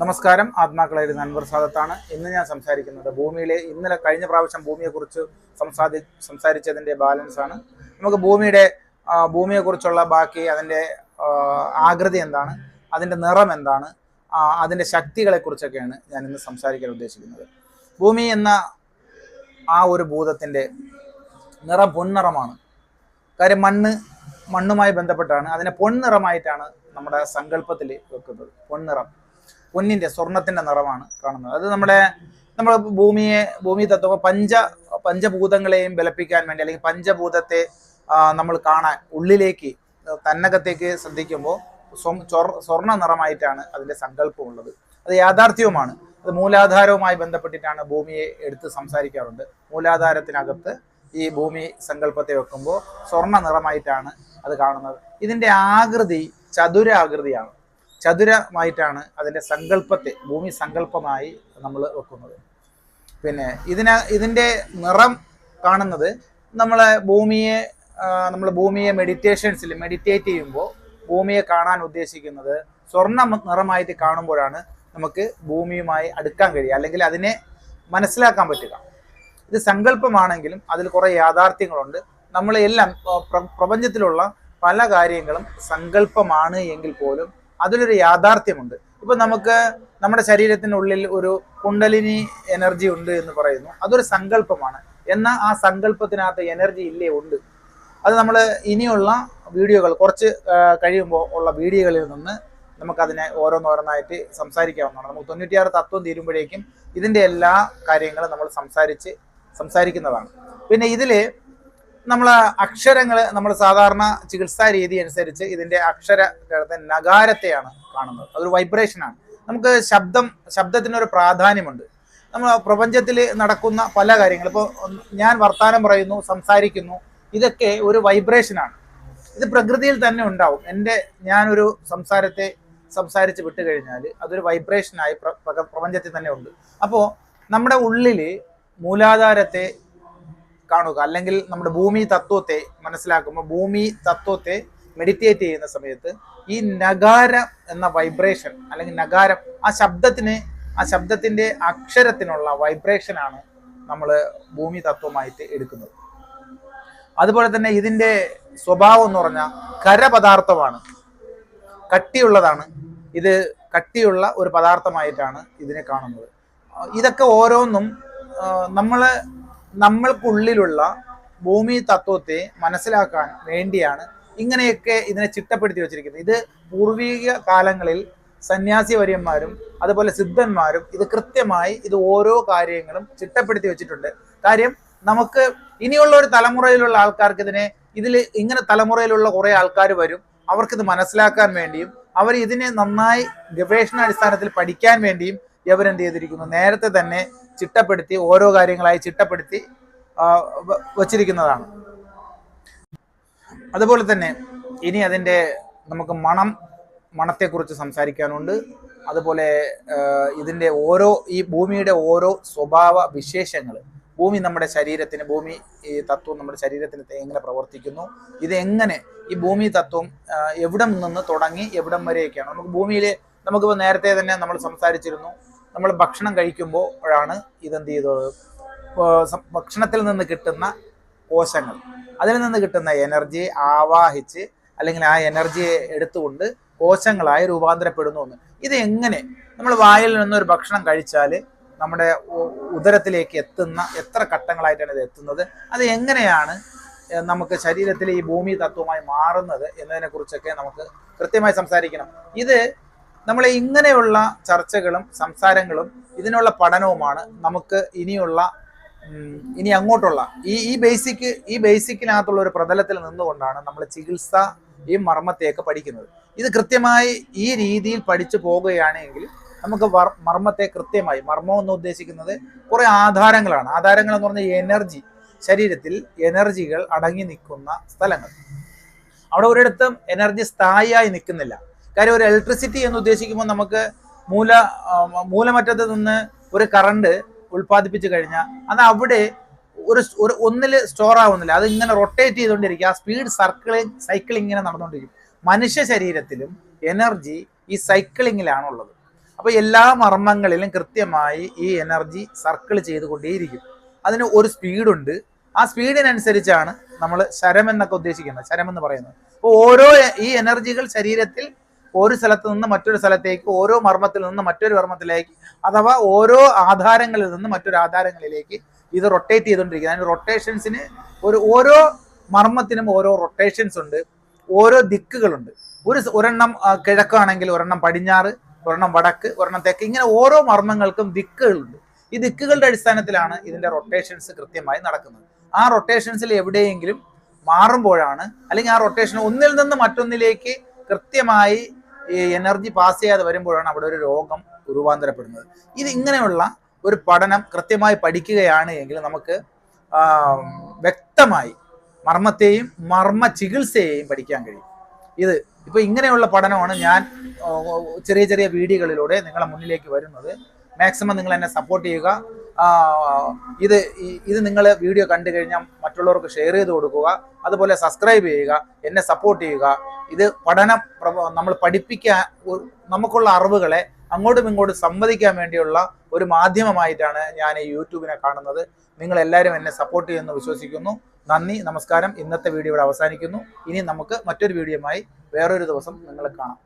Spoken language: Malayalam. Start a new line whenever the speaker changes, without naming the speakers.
നമസ്കാരം. ആത്മാക്കളായിരുന്ന അൻവർ സാദത്താണ്. ഇന്ന് ഞാൻ സംസാരിക്കുന്നത് ഭൂമിയിലെ ഇന്നലെ കഴിഞ്ഞ പ്രാവശ്യം ഭൂമിയെക്കുറിച്ച് സംസാരി സംസാരിച്ചതിന്റെ ബാലൻസ് ആണ്. നമുക്ക് ഭൂമിയുടെ ഭൂമിയെക്കുറിച്ചുള്ള ബാക്കി അതിന്റെ ആകൃതി എന്താണ്? അതിന്റെ നിറം എന്താണ്? അതിന്റെ ശക്തികളെക്കുറിച്ചൊക്കെയാണ് ഞാൻ ഇന്ന് സംസാരിക്കാൻ ഉദ്ദേശിക്കുന്നത്. ഭൂമി എന്ന ആ ഒരു ഭൂതത്തിന്റെ നിറം പൊൻനിറമാണ്. കാര്യം മണ്ണ് മണ്ണുമായി ബന്ധപ്പെട്ടാണ്. അതിനെ പൊൻനിറമായിട്ടാണ് നമ്മുടെ സങ്കല്പത്തിൽ വെക്കുന്നത്. പൊൻനിറം. പൊന്നിന്റെ സ്വർണത്തിന്റെ നിറമാണ് കാണുന്നത്. അത് നമ്മുടെ നമ്മുടെ ഭൂമിയെ ഭൂമി തത്വം പഞ്ച പഞ്ചഭൂതങ്ങളെയും ബലപ്പിക്കാൻ വേണ്ടി അല്ലെങ്കിൽ പഞ്ചഭൂതത്തെ നമ്മൾ കാണാൻ ഉള്ളിലേക്ക് തന്നകത്തേക്ക് ശ്രദ്ധിക്കുമ്പോൾ സ്വർണ നിറമായിട്ടാണ് അതിന്റെ സങ്കല്പമുള്ളത് അത് യാഥാർത്ഥ്യവുമാണ്. അത് മൂലാധാരവുമായി ബന്ധപ്പെട്ടിട്ടാണ് ഭൂമിയെ എടുത്ത് സംസാരിക്കാറുണ്ട്. മൂലാധാരത്തിനകത്ത് ഈ ഭൂമി സങ്കല്പത്തെ വെക്കുമ്പോൾ സ്വർണ നിറമായിട്ടാണ് അത് കാണുന്നത്. ഇതിന്റെ ആകൃതി ചതുരാകൃതിയാണ്. ചതുരമായിട്ടാണ് അതിന്റെ സങ്കല്പത്തെ ഭൂമി സങ്കല്പമായി നമ്മൾ വെക്കുന്നത്. പിന്നെ ഇതിന ഇതിന്റെ നിറം കാണുന്നത് നമ്മളെ ഭൂമിയെ നമ്മൾ ഭൂമിയെ മെഡിറ്റേഷൻസിൽ മെഡിറ്റേറ്റ് ചെയ്യുമ്പോൾ ഭൂമിയെ കാണാൻ ഉദ്ദേശിക്കുന്നത് സ്വർണ നിറമായിട്ട് കാണുമ്പോഴാണ് നമുക്ക് ഭൂമിയുമായി അടുക്കാൻ കഴിയുക. അല്ലെങ്കിൽ അതിനെ മനസ്സിലാക്കാൻ പറ്റുക. ഇത് സങ്കല്പമാണെങ്കിലും അതിൽ കുറേ യാഥാർത്ഥ്യങ്ങളുണ്ട്. നമ്മളെല്ലാം പ്രപഞ്ചത്തിലുള്ള പല കാര്യങ്ങളും സങ്കല്പമാണ് എങ്കിൽ പോലും അതിലൊരു യാഥാർത്ഥ്യമുണ്ട്. ഇപ്പൊ നമുക്ക് നമ്മുടെ ശരീരത്തിനുള്ളിൽ ഒരു കുണ്ടലിനി എനർജി ഉണ്ട് എന്ന് പറയുന്നു. അതൊരു സങ്കല്പമാണ്. എന്നാൽ ആ സങ്കല്പത്തിനകത്ത് എനർജി ഇല്ലേ ഉണ്ട്. അത് നമ്മൾ ഇനിയുള്ള വീഡിയോകൾ കുറച്ച് കഴിയുമ്പോൾ ഉള്ള വീഡിയോകളിൽ നിന്ന് നമുക്കതിനെ ഓരോന്നോരോന്നായിട്ട് സംസാരിക്കാവുന്നതാണ്. നമുക്ക് തൊണ്ണൂറ്റിയാറ് തത്വം തീരുമ്പോഴേക്കും ഇതിന്റെ എല്ലാ കാര്യങ്ങളും നമ്മൾ സംസാരിച്ച് സംസാരിക്കുന്നതാണ്. പിന്നെ ഇതിൽ നമ്മൾ അക്ഷരങ്ങൾ നമ്മൾ സാധാരണ ചികിത്സാ രീതി അനുസരിച്ച് ഇതിന്റെ അക്ഷര നഗാരത്തെയാണ് കാണുന്നത്. അതൊരു വൈബ്രേഷനാണ് നമുക്ക് ശബ്ദം ശബ്ദത്തിനൊരു പ്രാധാന്യമുണ്ട്. നമ്മൾ പ്രപഞ്ചത്തിൽ നടക്കുന്ന പല കാര്യങ്ങൾ ഇപ്പോൾ ഞാൻ വർത്തമാനം പറയുന്നു സംസാരിക്കുന്നു ഇതൊക്കെ ഒരു വൈബ്രേഷനാണ് ഇത് പ്രകൃതിയിൽ തന്നെ ഉണ്ടാവും. എന്റെ ഞാനൊരു സംസാരത്തെ സംസാരിച്ച് വിട്ട് കഴിഞ്ഞാൽ അതൊരു വൈബ്രേഷനായി പ്ര- പ്രപഞ്ചത്തിൽ തന്നെ ഉണ്ട്. അപ്പോൾ നമ്മുടെ ഉള്ളിൽ മൂലാധാരത്തെ കാണുക. അല്ലെങ്കിൽ നമ്മുടെ ഭൂമി തത്വത്തെ മനസ്സിലാക്കുമ്പോൾ ഭൂമി തത്വത്തെ മെഡിറ്റേറ്റ് ചെയ്യുന്ന സമയത്ത് ഈ നഗാര എന്ന വൈബ്രേഷൻ അല്ലെങ്കിൽ നഗാരം ആ ശബ്ദത്തിന് ആ ശബ്ദത്തിന്റെ അക്ഷരത്തിനുള്ള വൈബ്രേഷനാണ് നമ്മൾ ഭൂമി തത്വമായിട്ട് എടുക്കുന്നത്. അതുപോലെ തന്നെ ഇതിന്റെ സ്വഭാവം എന്ന് പറഞ്ഞാൽ കരപദാർത്ഥമാണ്. കട്ടിയുള്ളതാണ്. ഇത് കട്ടിയുള്ള ഒരു പദാർത്ഥമായിട്ടാണ് ഇതിനെ കാണുന്നത്. ഇതൊക്കെ ഓരോന്നും നമ്മൾ നമ്മൾക്കുള്ളിലുള്ള ഭൂമി തത്വത്തെ മനസ്സിലാക്കാൻ വേണ്ടിയാണ് ഇങ്ങനെയൊക്കെ ഇതിനെ ചിട്ടപ്പെടുത്തി വെച്ചിരിക്കുന്നത്. ഇത് പൂർവീക കാലങ്ങളിൽ സന്യാസി വര്യന്മാരും അതുപോലെ സിദ്ധന്മാരും ഇത് കൃത്യമായി ഇത് ഓരോ കാര്യങ്ങളും ചിട്ടപ്പെടുത്തി വെച്ചിട്ടുണ്ട്. കാര്യം നമുക്ക് ഇനിയുള്ള ഒരു തലമുറയിലുള്ള ആൾക്കാർക്ക് ഇതിനെ ഇതിൽ ഇങ്ങനെ തലമുറയിലുള്ള കുറെ ആൾക്കാർ വരും. അവർക്കിത് മനസ്സിലാക്കാൻ വേണ്ടിയും അവർ ഇതിനെ നന്നായി ഗവേഷണാടിസ്ഥാനത്തിൽ പഠിക്കാൻ വേണ്ടിയും ഇവരെന്ത് ചെയ്തിരിക്കുന്നു? നേരത്തെ തന്നെ ചിട്ടപ്പെടുത്തി ഓരോ കാര്യങ്ങളായി ചിട്ടപ്പെടുത്തി വച്ചിരിക്കുന്നതാണ്. അതുപോലെ തന്നെ ഇനി അതിന്റെ നമുക്ക് മണം മണത്തെക്കുറിച്ച് സംസാരിക്കാനുണ്ട്. അതുപോലെ ഇതിന്റെ ഓരോ ഈ ഭൂമിയുടെ ഓരോ സ്വഭാവ വിശേഷങ്ങൾ ഭൂമി നമ്മുടെ ശരീരത്തിന് ഭൂമി ഈ തത്വം നമ്മുടെ ശരീരത്തിന് എങ്ങനെ പ്രവർത്തിക്കുന്നു? ഇത് എങ്ങനെ ഈ ഭൂമി തത്വം എവിടെ നിന്ന് തുടങ്ങി എവിടം വരെയൊക്കെയാണ്? നമുക്ക് ഭൂമിയിൽ നമുക്കിപ്പോൾ നേരത്തെ തന്നെ നമ്മൾ സംസാരിച്ചിരുന്നു. നമ്മൾ ഭക്ഷണം കഴിക്കുമ്പോഴാണ് ഇതെന്ത് ചെയ്തത്? ഭക്ഷണത്തിൽ നിന്ന് കിട്ടുന്ന കോശങ്ങൾ. അതിൽ നിന്ന് കിട്ടുന്ന എനർജിയെ ആവാഹിച്ച് അല്ലെങ്കിൽ ആ എനർജിയെ എടുത്തുകൊണ്ട് കോശങ്ങളായി രൂപാന്തരപ്പെടുന്നു എന്ന് ഇത് എങ്ങനെ? നമ്മൾ വായിൽ നിന്നൊരു ഭക്ഷണം കഴിച്ചാൽ നമ്മുടെ ഉദരത്തിലേക്ക് എത്തുന്ന എത്ര ഘട്ടങ്ങളായിട്ടാണ് ഇത് എത്തുന്നത്? അത് എങ്ങനെയാണ് നമുക്ക് ശരീരത്തിലെ ഈ ഭൂമി തത്വമായി മാറുന്നത് എന്നതിനെ കുറിച്ചൊക്കെ നമുക്ക് കൃത്യമായി സംസാരിക്കണം. ഇത് നമ്മളെ ഇങ്ങനെയുള്ള ചർച്ചകളും സംസാരങ്ങളും ഇതിനുള്ള പഠനവുമാണ് നമുക്ക് ഇനിയുള്ള ഇനി അങ്ങോട്ടുള്ള. ഈ ഈ ബേസിക് ഈ ബേസിക്കിനകത്തുള്ള ഒരു പ്രതലത്തിൽ നിന്നുകൊണ്ടാണ് നമ്മൾ ചികിത്സ ഈ മർമ്മത്തെയൊക്കെ പഠിക്കുന്നത്. ഇത് കൃത്യമായി ഈ രീതിയിൽ പഠിച്ചു പോകുകയാണെങ്കിൽ നമുക്ക് മർമ്മത്തെ കൃത്യമായി മർമ്മം എന്ന് ഉദ്ദേശിക്കുന്നത് കുറെ ആധാരങ്ങളാണ്. ആധാരങ്ങൾ എന്ന് പറഞ്ഞാൽ എനർജി ശരീരത്തിൽ എനർജികൾ അടങ്ങി നിൽക്കുന്ന സ്ഥലങ്ങൾ. അവിടെ ഒരിടത്തും എനർജി സ്ഥായിയായി നിൽക്കുന്നില്ല. കാര്യം ഒരു ഇലക്ട്രിസിറ്റി എന്ന് ഉദ്ദേശിക്കുമ്പോൾ നമുക്ക് മൂല മൂലമറ്റത്ത് നിന്ന് ഒരു കറണ്ട് ഉൽപ്പാദിപ്പിച്ചു കഴിഞ്ഞാൽ അത് അവിടെ ഒരു ഒരു ഒന്നിൽ സ്റ്റോർ ആവുന്നില്ല. അത് ഇങ്ങനെ റൊട്ടേറ്റ് ചെയ്തുകൊണ്ടിരിക്കുക ആ സ്പീഡ് സർക്കിളിങ് സൈക്കിൾ ഇങ്ങനെ നടന്നുകൊണ്ടിരിക്കും. മനുഷ്യ ശരീരത്തിലും എനർജി ഈ സൈക്ലിങ്ങിലാണുള്ളത് അപ്പോൾ എല്ലാ മർമ്മങ്ങളിലും കൃത്യമായി ഈ എനർജി സർക്കിൾ ചെയ്തുകൊണ്ടേയിരിക്കും. അതിന് ഒരു സ്പീഡുണ്ട് ആ സ്പീഡിനനുസരിച്ചാണ് നമ്മൾ ശരം എന്നൊക്കെ ഉദ്ദേശിക്കുന്നത്. ശരം എന്ന് പറയുന്നത്. അപ്പോൾ ഓരോ ഈ എനർജികൾ ശരീരത്തിൽ ഒരു സ്ഥലത്ത് നിന്ന് മറ്റൊരു സ്ഥലത്തേക്ക് ഓരോ മർമ്മത്തിൽ നിന്ന് മറ്റൊരു മർമ്മത്തിലേക്ക് അഥവാ ഓരോ ആധാരങ്ങളിൽ നിന്ന് മറ്റൊരു ആധാരങ്ങളിലേക്ക് ഇത് റൊട്ടേറ്റ് ചെയ്തുകൊണ്ടിരിക്കുന്നത് അതിന് റൊട്ടേഷൻസിന് ഒരു ഓരോ മർമ്മത്തിനും ഓരോ റൊട്ടേഷൻസ് ഉണ്ട്. ഓരോ ദിക്കുകളുണ്ട്. ഒരു ഒരെണ്ണം കിഴക്കാണെങ്കിൽ ഒരെണ്ണം പടിഞ്ഞാറ് ഒരെണ്ണം വടക്ക് ഒരെണ്ണം തെക്ക് ഇങ്ങനെ ഓരോ മർമ്മങ്ങൾക്കും ദിക്കുകളുണ്ട്. ഈ ദിക്കുകളുടെ അടിസ്ഥാനത്തിലാണ് ഇതിന്റെ റൊട്ടേഷൻസ് കൃത്യമായി നടക്കുന്നത്. ആ റൊട്ടേഷൻസിൽ എവിടെയെങ്കിലും മാറുമ്പോഴാണ് അല്ലെങ്കിൽ ആ റൊട്ടേഷൻ ഒന്നിൽ നിന്ന് മറ്റൊന്നിലേക്ക് കൃത്യമായി ഈ എനർജി പാസ് ചെയ്യാതെ വരുമ്പോഴാണ് അവിടെ ഒരു രോഗം രൂപാന്തരപ്പെടുന്നത്. ഇത് ഇങ്ങനെയുള്ള ഒരു പഠനം കൃത്യമായി പഠിക്കുകയാണ് എങ്കിൽ നമുക്ക് വ്യക്തമായി മർമ്മത്തെയും മർമ്മ ചികിത്സയെയും പഠിക്കാൻ കഴിയും. ഇത് ഇപ്പൊ ഇങ്ങനെയുള്ള പഠനമാണ് ഞാൻ ചെറിയ ചെറിയ വീഡിയോകളിലൂടെ നിങ്ങളെ മുന്നിലേക്ക് വരുന്നത്. മാക്സിമം നിങ്ങൾ എന്നെ സപ്പോർട്ട് ചെയ്യുക ഇത് ഇത് നിങ്ങൾ വീഡിയോ കണ്ടു കഴിഞ്ഞാൽ മറ്റുള്ളവർക്ക് ഷെയർ ചെയ്ത് കൊടുക്കുക അതുപോലെ സബ്സ്ക്രൈബ് ചെയ്യുക എന്നെ സപ്പോർട്ട് ചെയ്യുക. ഇത് പഠനം നമ്മൾ പഠിപ്പിക്കാൻ നമുക്കുള്ള അറിവുകളെ അങ്ങോട്ടും ഇങ്ങോട്ടും സംവദിക്കാൻ വേണ്ടിയുള്ള ഒരു മാധ്യമമായിട്ടാണ് ഞാൻ ഈ യൂട്യൂബിനെ കാണുന്നത്. നിങ്ങൾ എല്ലാവരും എന്നെ സപ്പോർട്ട് ചെയ്യുമെന്ന് വിശ്വസിക്കുന്നു. നന്ദി നമസ്കാരം. ഇന്നത്തെ വീഡിയോ ഇവിടെ അവസാനിക്കുന്നു. ഇനി നമുക്ക് മറ്റൊരു വീഡിയോയുമായി വേറൊരു ദിവസം നിങ്ങളെ കാണാം.